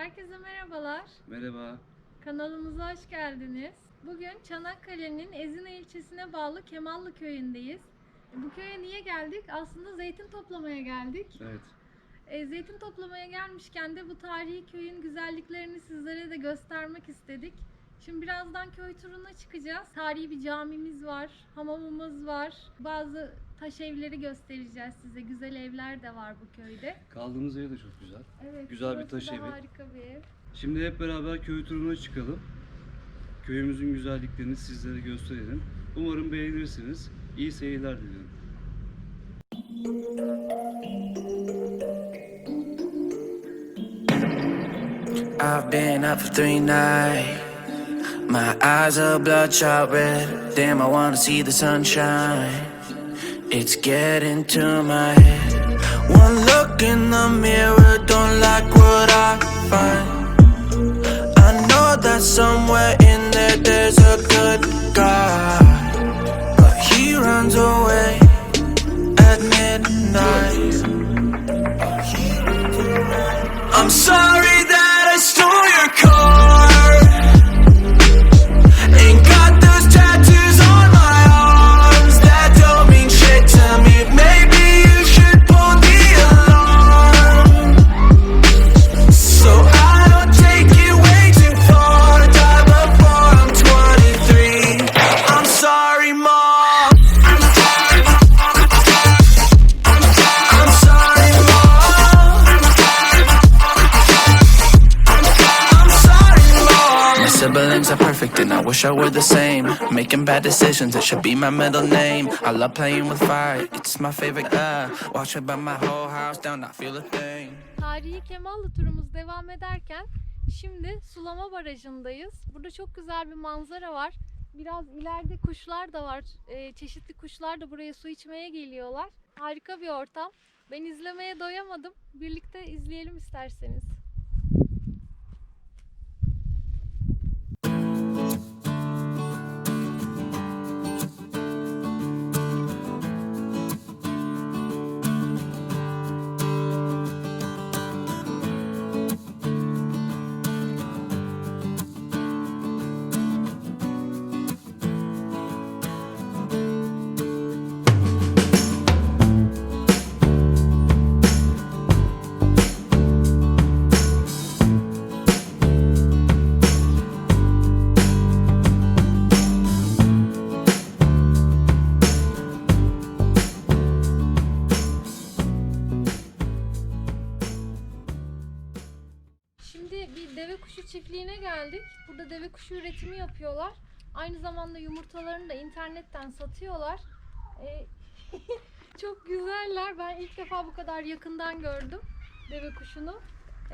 Herkese merhabalar. Merhaba. Kanalımıza hoş geldiniz. Bugün Çanakkale'nin Ezine ilçesine bağlı Kemallı köyündeyiz. Bu köye niye geldik? Aslında zeytin toplamaya geldik. Evet. E, zeytin toplamaya gelmişken de bu tarihi köyün güzelliklerini sizlere de göstermek istedik. Şimdi birazdan köy turuna çıkacağız. Tarihi bir camimiz var, hamamımız var. Bazı taş evleri göstereceğiz size. Güzel evler de var bu köyde. Kaldığımız ev de çok güzel. Evet, Güzel bir taş evi. Harika bir ev. Şimdi hep beraber köy turuna çıkalım. Köyümüzün güzelliklerini sizlere gösterelim. Umarım beğenirsiniz. İyi seyirler diliyorum. I've been up for three nights. My eyes are bloodshot red. Damn, I wanna see the sunshine. It's getting to my head. One look in the mirror, don't like what I find. I know that somewhere in there there's a good guy. But he runs away at midnight. And I wish I were the same. Making bad decisions, it should be my middle name. I love playing with fire, it's my favorite. Uh, watch it burn my whole house down, not feel a thing. Tarihi Kemallı turumuz devam ederken şimdi Sulama Barajı'ndayız. Burada çok güzel bir manzara var. Biraz ileride kuşlar da var. Ee, çeşitli kuşlar da buraya su içmeye geliyorlar. Harika bir ortam. Ben izlemeye doyamadım. Birlikte izleyelim isterseniz. Çiftliğine geldik. Burada deve kuşu üretimi yapıyorlar. Aynı zamanda yumurtalarını da internetten satıyorlar. Ee, çok güzeller. Ben ilk defa bu kadar yakından gördüm deve kuşunu.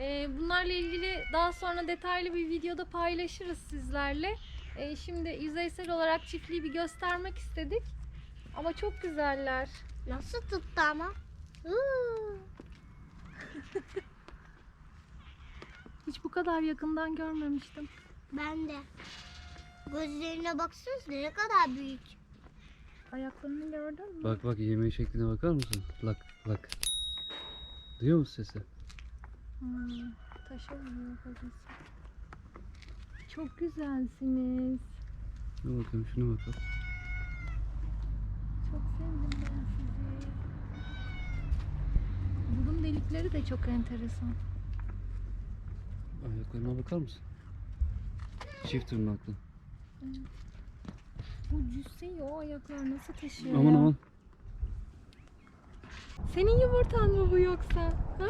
Ee, bunlarla ilgili daha sonra detaylı bir videoda paylaşırız sizlerle. Ee, şimdi yüzeysel olarak çiftliği bir göstermek istedik. Ama çok güzeller. Nasıl tuttu ama? Hiç bu kadar yakından görmemiştim. Ben de. Gözlerine baksanıza ne kadar büyük. Ayaklarını gördün mü? Bak bak yeme şekline bakar mısın? Lak lak. Duyuyor musun sesi? Hmm, taşa vuruyor. Çok güzelsiniz. Şuna bakalım şuna bakalım. Çok sevdim ben sizi. Burun delikleri de çok enteresan. Ayaklarına bakar mısın? Çift tırnaklı. Bu cüsseyi o ayaklar nasıl taşıyor Aman ya? aman. Senin yumurtan mı bu yoksa? Ha?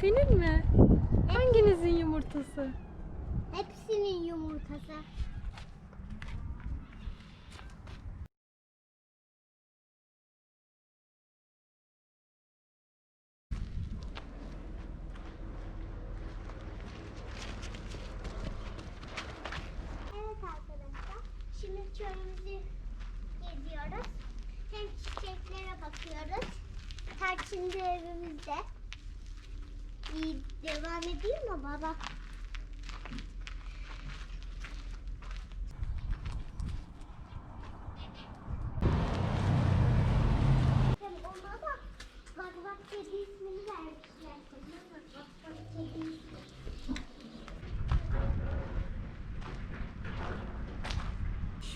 Senin mi? Hanginizin yumurtası? Hepsinin yumurtası. Şimdi evimizde. İyi, devam edeyim mi baba?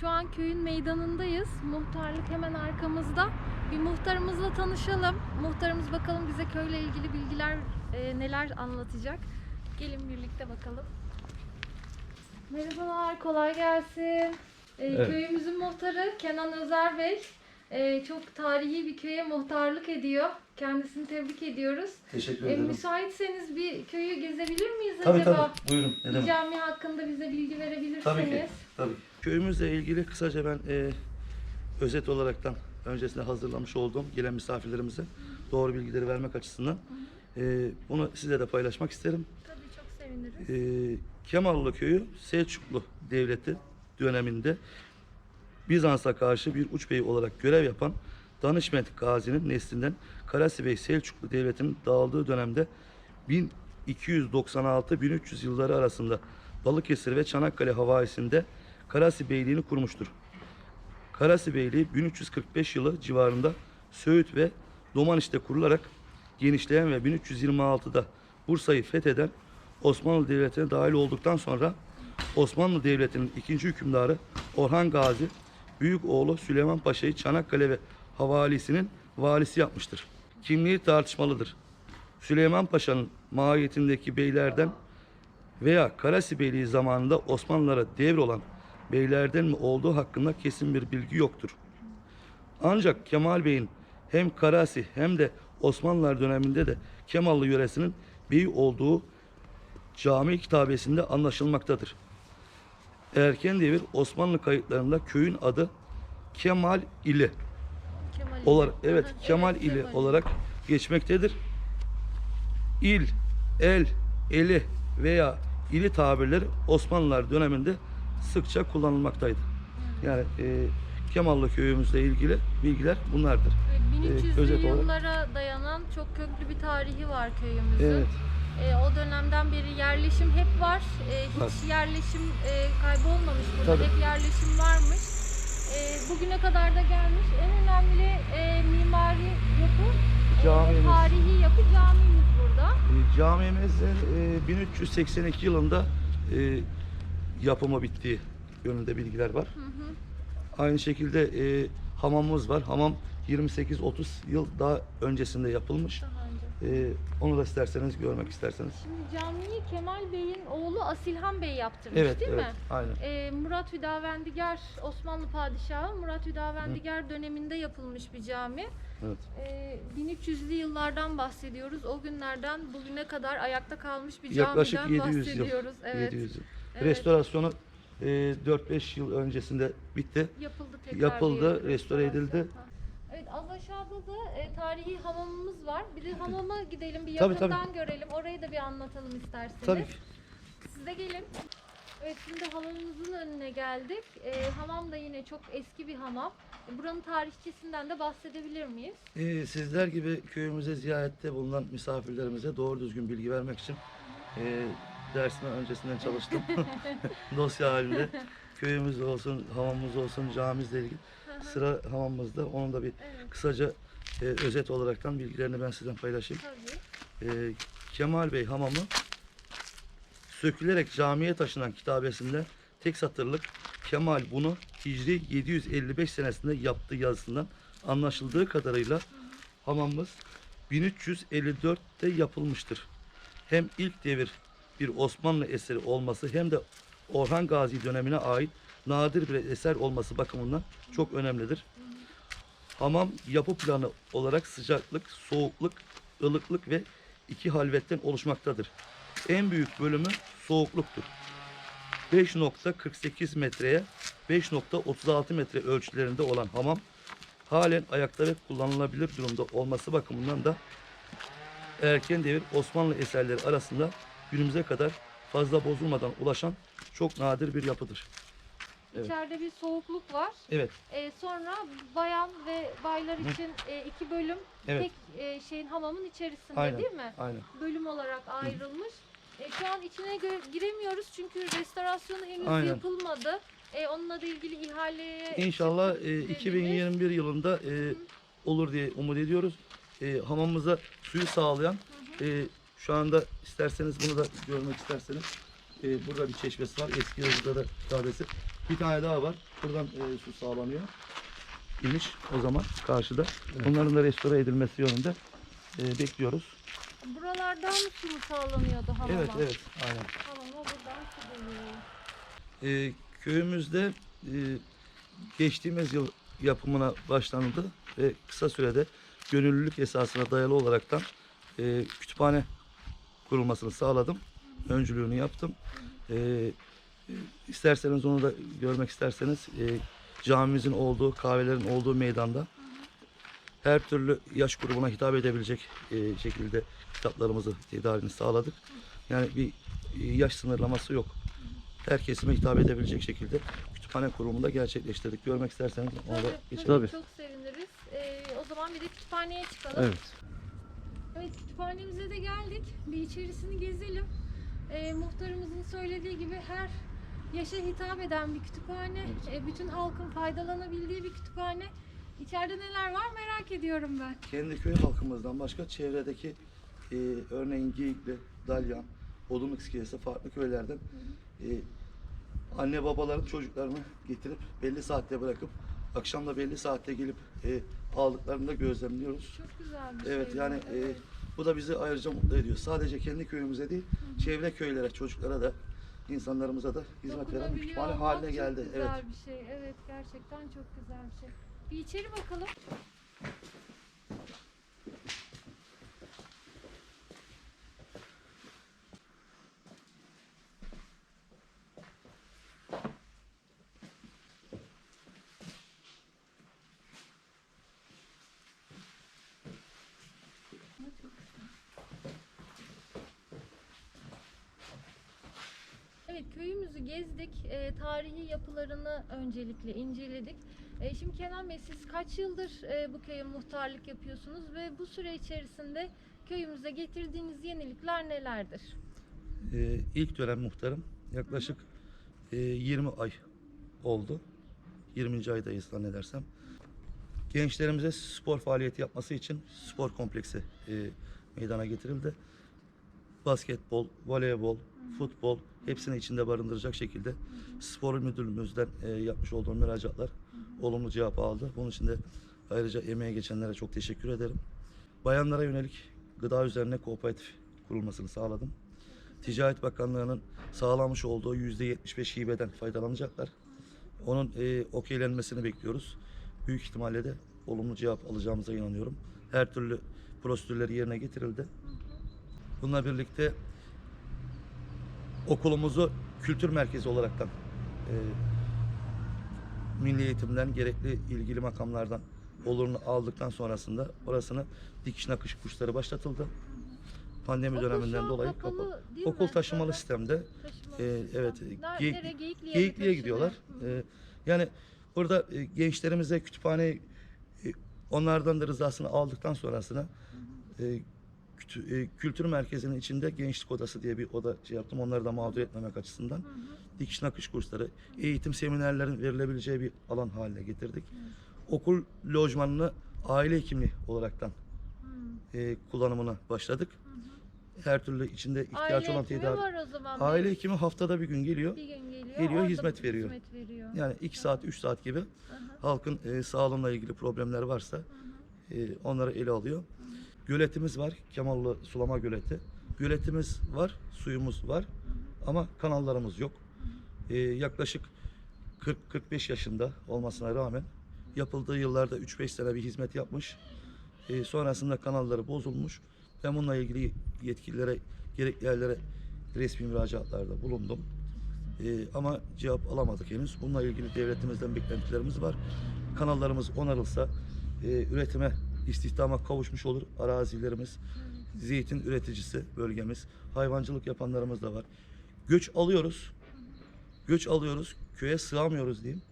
Şu an köyün meydanındayız. Muhtarlık hemen arkamızda. Bir muhtarımızla tanışalım. Muhtarımız bakalım bize köyle ilgili bilgiler e, neler anlatacak. Gelin birlikte bakalım. Merhabalar, kolay gelsin. E, Evet. Köyümüzün muhtarı Kenan Özer Bey. E, çok tarihi bir köye muhtarlık ediyor. Kendisini tebrik ediyoruz. Teşekkür E, müsaitseniz bir köyü gezebilir miyiz Tabii acaba? tabii. Buyurun. Ne demek? cami hakkında bize bilgi verebilirseniz. Tabii ki. Tabii. Köyümüzle ilgili kısaca ben e, özet olaraktan öncesinde hazırlamış olduğum gelen misafirlerimize doğru bilgileri vermek açısından e, bunu size de paylaşmak isterim. Tabii çok seviniriz. E, Kemallı köyü Selçuklu Devleti döneminde Bizans'a karşı bir uç bey olarak görev yapan Danışment Gazi'nin neslinden Karasi Bey Selçuklu Devleti'nin dağıldığı dönemde 1296-1300 yılları arasında Balıkesir ve Çanakkale havaisinde Karasi Beyliğini kurmuştur. Karasi Beyliği 1345 yılı civarında Söğüt ve Domaniş'te kurularak genişleyen ve 1326'da Bursa'yı fetheden Osmanlı Devleti'ne dahil olduktan sonra Osmanlı Devleti'nin ikinci hükümdarı Orhan Gazi büyük oğlu Süleyman Paşa'yı Çanakkale ve havalisinin valisi yapmıştır. Kimliği tartışmalıdır. Süleyman Paşa'nın mahiyetindeki beylerden veya Karasi Beyliği zamanında Osmanlılara devrolan beylerden mi olduğu hakkında kesin bir bilgi yoktur. Ancak Kemal Bey'in hem Karasi hem de Osmanlılar döneminde de Kemallı yöresinin beyi olduğu cami kitabesinde anlaşılmaktadır. Erken devir Osmanlı kayıtlarında köyün adı Kemal ili Kemal ili. olarak evet Aha, Kemal ili Kemal ili. olarak geçmektedir. İl, el, eli veya ili tabirleri Osmanlılar döneminde sıkça kullanılmaktaydı. Yani e, Kemallı köyümüzle ilgili bilgiler bunlardır. Evet, 1300'lü özet olarak- yıllara dayanan çok köklü bir tarihi var köyümüzün. Evet. Ee, o dönemden beri yerleşim hep var. Ee, hiç Var. yerleşim e, kaybolmamış burada. Tabii. Hep yerleşim varmış. Ee, bugüne kadar da gelmiş. En önemli e, mimari yapı, e, Camimiz. tarihi yapı camimiz burada. E, Camimizin e, 1382 yılında e, yapımı bittiği yönünde bilgiler var. Hı hı. Aynı şekilde e, hamamımız var. Hamam 28-30 yıl daha öncesinde yapılmış. Daha önce. E, onu da isterseniz görmek isterseniz. Şimdi camiyi Kemal Bey'in oğlu Asilhan Bey yaptırmış Evet, değil evet, mi? aynen. Ee, Murat Hüdavendigar, Osmanlı padişahı Murat Hüdavendigar döneminde yapılmış bir cami. Evet. Ee, 1300'lü yıllardan bahsediyoruz. O günlerden bugüne kadar ayakta kalmış bir Yaklaşık camiden 700 yıl. bahsediyoruz. Evet. 700 yıl. Evet. Restorasyonu e, 4-5 yıl öncesinde bitti. Yapıldı tekrar. Yapıldı, diyelim, restore restorasyon. edildi. Ha. Evet az aşağıda da e, tarihi hamamımız var. Bir de hamama gidelim bir Tabii, yakından görelim. Orayı da bir anlatalım isterseniz. Tabii ki. Siz de gelin. Evet şimdi hamamımızın önüne geldik. Ee, hamam da yine çok eski bir hamam. E, Buranın tarihçesinden de bahsedebilir miyiz? E, sizler gibi köyümüze ziyarette bulunan misafirlerimize doğru düzgün bilgi vermek için e, dersime öncesinden çalıştım. Dosya halinde. Köyümüz olsun, hamamımız olsun, camimizle ilgili. Sıra hamamımızda. Onun da bir Evet kısaca e, özet olaraktan bilgilerini ben sizden paylaşayım. tabii. E, Kemal Bey hamamı sökülerek camiye taşınan kitabesinde tek satırlık Kemal bunu Hicri 755 senesinde yaptığı yazısından anlaşıldığı kadarıyla hamamımız 1354'te yapılmıştır. Hem ilk devir bir Osmanlı eseri olması hem de Orhan Gazi dönemine ait nadir bir eser olması bakımından çok önemlidir. Hamam yapı planı olarak sıcaklık, soğukluk, ılıklık ve iki halvetten oluşmaktadır. En büyük bölümü soğukluktur. 5.48 metreye 5.36 metre ölçülerinde olan hamam halen ayakta ve kullanılabilir durumda olması bakımından da erken devir Osmanlı eserleri arasında günümüze kadar fazla bozulmadan ulaşan çok nadir bir yapıdır. Evet. İçeride bir soğukluk var. Evet, Ee, sonra bayan ve baylar için e, iki bölüm Evet. tek e, şeyin hamamın içerisinde Aynen. değil mi? aynen. Bölüm olarak ayrılmış. E, şu an içine giremiyoruz çünkü restorasyonu henüz Aynen. yapılmadı. E, onunla da ilgili ihaleye İnşallah e, dediğiniz. 2021 yılında e, olur diye umut ediyoruz. E, hamamımıza suyu sağlayan e, şu anda isterseniz bunu da görmek isterseniz e, burada bir çeşmesi var. Eski yazıda da kitabesi. Bir tane daha var. Buradan e, su sağlanıyor. İmiş o zaman karşıda. Bunların da restore edilmesi yönünde e, bekliyoruz. Buralardan mı su mu sağlanıyordu hamama? Evet evet aynen. Hamama buradan su geliyor. E, köyümüzde e, geçtiğimiz yıl yapımına başlandı ve kısa sürede gönüllülük esasına dayalı olaraktan e, kütüphane kurulmasını sağladım. Öncülüğünü yaptım. E, isterseniz onu da görmek isterseniz e, camimizin olduğu, kahvelerin olduğu meydanda her türlü yaş grubuna hitap edebilecek e, şekilde kitaplarımızı tedarini sağladık. Yani bir e, yaş sınırlaması yok. Her kesime hitap edebilecek şekilde kütüphane kurulumunda gerçekleştirdik. Görmek isterseniz ona da Tabii, geçelim. tabii, çok seviniriz. Ee, o zaman bir de kütüphaneye çıkalım. Evet. Evet kütüphanemize de geldik. Bir içerisini gezelim. Ee, muhtarımızın söylediği gibi her yaşa hitap eden bir kütüphane. Ee, bütün halkın faydalanabildiği bir kütüphane. İçeride neler var merak ediyorum ben. Kendi köy halkımızdan başka çevredeki e, örneğin Geyikli, Dalyan, Odunluk İskelesi farklı köylerden e, anne babaların çocuklarını getirip belli saatte bırakıp akşam da belli saatte gelip e, aldıklarını da gözlemliyoruz. Çok güzel bir şey. Evet bu, yani e, evet. bu da bizi ayrıca mutlu ediyor. Sadece kendi köyümüze değil, çevre köylere, çocuklara da insanlarımıza da hizmet veren bir kütüphane haline çok geldi. güzel Evet. bir şey. Evet gerçekten çok güzel bir şey. Bir içeri bakalım. Evet köyümüzü gezdik. Ee, tarihi yapılarını öncelikle inceledik. Ee, şimdi Kenan Bey siz kaç yıldır e, bu köye muhtarlık yapıyorsunuz ve bu süre içerisinde köyümüze getirdiğiniz yenilikler nelerdir? Ee, ilk dönem muhtarım yaklaşık e, 20 ay oldu. 20. aydayız zannedersem. Gençlerimize spor faaliyeti yapması için spor kompleksi e, meydana getirildi. Basketbol, voleybol, futbol hepsini içinde barındıracak şekilde spor müdürlüğümüzden e, yapmış olduğum müracaatlar olumlu cevap aldı. Bunun için de ayrıca emeğe geçenlere çok teşekkür ederim. Bayanlara yönelik gıda üzerine kooperatif kurulmasını sağladım. Ticaret Bakanlığı'nın sağlamış olduğu %75 hibeden faydalanacaklar. Onun e, okeylenmesini bekliyoruz. Büyük ihtimalle de olumlu cevap alacağımıza inanıyorum. Her türlü prosedürleri yerine getirildi. Bununla birlikte okulumuzu kültür merkezi olaraktan e, Milli Eğitim'den gerekli ilgili makamlardan olurunu aldıktan sonrasında orasını dikiş nakış kursları başlatıldı. Pandemi Okul an dolayı kapalı kapalı. Okul taşımalı hı. sistemde Taşımalı Ee, sistem. evet, Geyik-? Geyikli'ye, Geyikli'ye gidiyorlar. Ee, yani burada e, gençlerimize kütüphane e, onlardan da rızasını aldıktan sonrasına e, e, kültür merkezinin içinde gençlik odası diye bir oda şey yaptım. Onları da mağdur etmemek açısından. Dikiş nakış kursları, eğitim seminerlerin verilebileceği bir alan haline getirdik. Okul lojmanını aile hekimliği olaraktan Hı. e, kullanımına başladık. Her türlü içinde ihtiyaç Aile olan tedavi. var o zaman. Aile bir- hekimi haftada bir gün geliyor. bir gün geliyor. Geliyor, hizmet veriyor. Hizmet veriyor. Yani 2 saat, 3 saat gibi Aha. halkın e, sağlığıyla ilgili problemler varsa e, onları ele alıyor. Göletimiz var, Kemallı Sulama Göleti. Göletimiz var, suyumuz var ama kanallarımız yok. E, yaklaşık 40-45 yaşında olmasına rağmen yapıldığı yıllarda 3-5 sene bir hizmet yapmış. E, sonrasında kanalları bozulmuş. Ben bununla ilgili yetkililere, gerekli yerlere resmi müracaatlarda bulundum. Ee, ama cevap alamadık henüz. Bununla ilgili devletimizden beklentilerimiz var. Kanallarımız onarılsa e, üretime, istihdama kavuşmuş olur arazilerimiz. Zeytin üreticisi bölgemiz. Hayvancılık yapanlarımız da var. Göç alıyoruz. Göç alıyoruz. Köye sığamıyoruz diyeyim.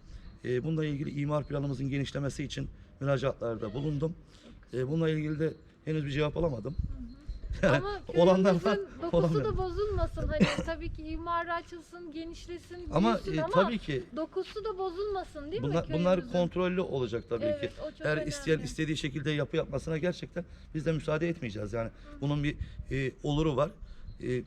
Ee, bununla ilgili imar planımızın genişlemesi için müracaatlarda bulundum. Ee, bununla ilgili de henüz bir cevap alamadım. Ama olanlar var, köyümüzün dokusu olanlar. da bozulmasın. Hani tabii ki imarı açılsın, genişlesin, Ama büyüsün e, ama tabii ki dokusu da bozulmasın değil bunlar, mi bunlar köyümüzün? kontrollü olacak tabii Evet, ki. o çok önemli. isteyen istediği şekilde yapı yapmasına gerçekten biz de müsaade etmeyeceğiz. Yani bunun bir e, oluru var. E,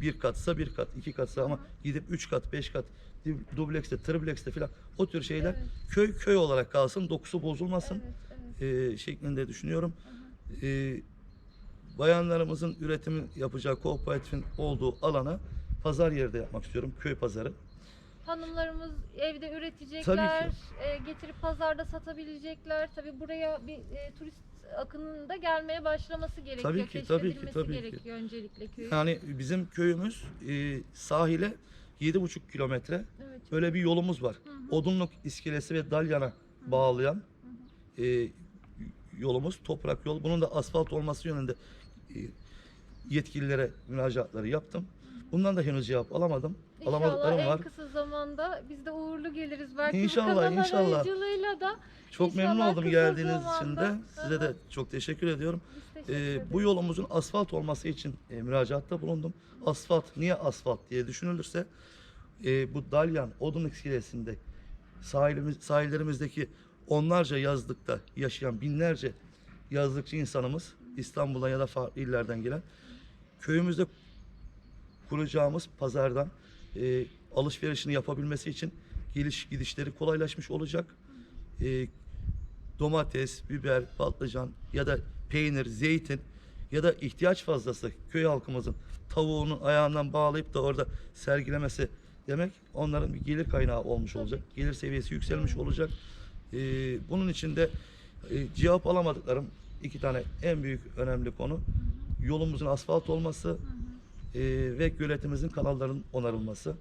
bir katsa bir kat, iki katsa ama gidip üç kat, beş kat, dub- dublekste, triplekste falan o tür şeyler Evet. köy köy olarak kalsın, dokusu bozulmasın Evet, evet. e, şeklinde düşünüyorum. E, bayanlarımızın üretimi yapacağı kooperatifin olduğu alana pazar yeri de yapmak istiyorum. Köy pazarı. Hanımlarımız evde üretecekler, e, getirip pazarda satabilecekler. Tabii buraya bir e, turist akının da gelmeye başlaması gerekiyor. Tabii ki, tabii ki, tabii ki. gerekiyor öncelikle köyün. Yani bizim köyümüz e, sahile 7,5 kilometre Evet. böyle bir yolumuz var. Odunluk iskelesi ve Dalyan'a bağlayan e, yolumuz toprak yol. Bunun da asfalt olması yönünde yetkililere müracaatları yaptım. Bundan da henüz cevap alamadım. İnşallah Alamadıklarım en var. kısa zamanda biz de uğurlu geliriz. Belki İnşallah, bu kanal inşallah. aracılığıyla da Çok İnşallah memnun oldum kısa geldiğiniz için de. zamanda. Size de çok teşekkür ediyorum. biz teşekkür E, ederiz. bu yolumuzun asfalt olması için e, müracaatta bulundum. Asfalt niye asfalt diye düşünülürse e, bu Dalyan Odun iskelesinde sahilimiz, sahillerimizdeki onlarca yazlıkta yaşayan binlerce yazlıkçı insanımız İstanbul'dan ya da farklı illerden gelen köyümüzde kuracağımız pazardan e, alışverişini yapabilmesi için geliş gidişleri kolaylaşmış olacak. E, domates, biber, patlıcan ya da peynir, zeytin ya da ihtiyaç fazlası köy halkımızın tavuğunun ayağından bağlayıp da orada sergilemesi demek onların bir gelir kaynağı olmuş olacak. Gelir seviyesi yükselmiş olacak. Ee, bunun için de e, cevap alamadıklarım iki tane en büyük önemli konu. Yolumuzun asfalt olması e, ve göletimizin kanalların onarılması.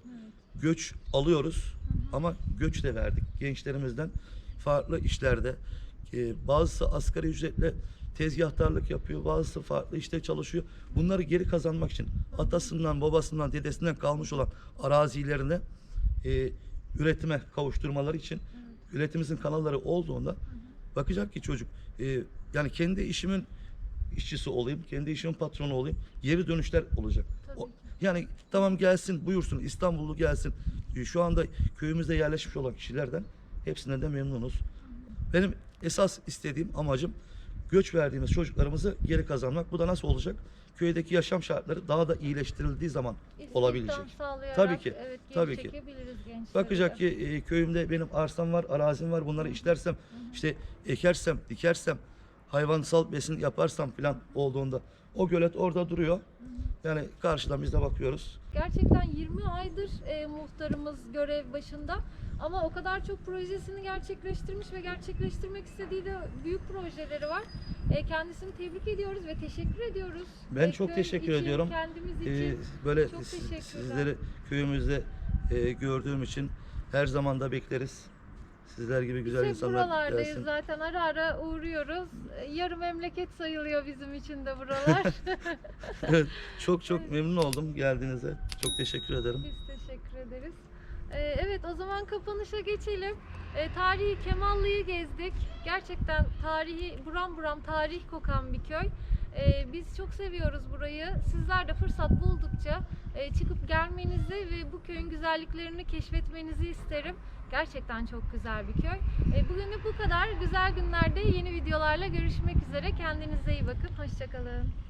Göç alıyoruz ama göç de verdik. Gençlerimizden farklı işlerde e, bazısı asgari ücretle tezgahtarlık yapıyor, bazısı farklı işte çalışıyor. Bunları geri kazanmak için atasından, babasından, dedesinden kalmış olan arazilerine e, üretime kavuşturmaları için üretimimizin kanalları olduğunda bakacak ki çocuk e, yani kendi işimin işçisi olayım, kendi işimin patronu olayım. Geri dönüşler olacak. O- yani tamam gelsin, buyursun İstanbullu gelsin. E, Şu anda köyümüzde yerleşmiş olan kişilerden hepsinden de memnunuz. Benim esas istediğim amacım göç verdiğimiz çocuklarımızı geri kazanmak. Bu da nasıl olacak? Köydeki yaşam şartları daha da iyileştirildiği zaman İstihdam olabilecek. Tabii ki, Evet, tabii ki. Bakacak ki e, köyümde benim arsam var, arazim var. Bunları işlersem, işte ekersem, dikersem, hayvansal besin yaparsam falan olduğunda o gölet orada duruyor. Yani karşıdan biz de bakıyoruz. Gerçekten 20 aydır e, muhtarımız görev başında ama o kadar çok projesini gerçekleştirmiş ve gerçekleştirmek istediği de büyük projeleri var. E, kendisini tebrik ediyoruz ve teşekkür ediyoruz. Ben E, çok teşekkür için, ediyorum. Kendimiz için. Ee, böyle çok sizleri köyümüzde e, gördüğüm için her zaman da bekleriz. Sizler gibi güzel Biz hep insanlar buralardayız gelsin. zaten ara ara uğruyoruz. Yarı memleket sayılıyor bizim için de buralar. evet, çok çok memnun oldum geldiğinize. Çok teşekkür ederim. Biz teşekkür ederiz. Ee, evet o zaman kapanışa geçelim. Ee, tarihi Kemallı'yı gezdik. Gerçekten tarihi buram buram tarih kokan bir köy. Ee, biz çok seviyoruz burayı. Sizler de fırsat buldukça e, çıkıp gelmenizi ve bu köyün güzelliklerini keşfetmenizi isterim. Gerçekten çok güzel bir köy. Ee, bugünlük bu kadar. Güzel günlerde yeni videolarla görüşmek üzere. Kendinize iyi bakın. Hoşçakalın.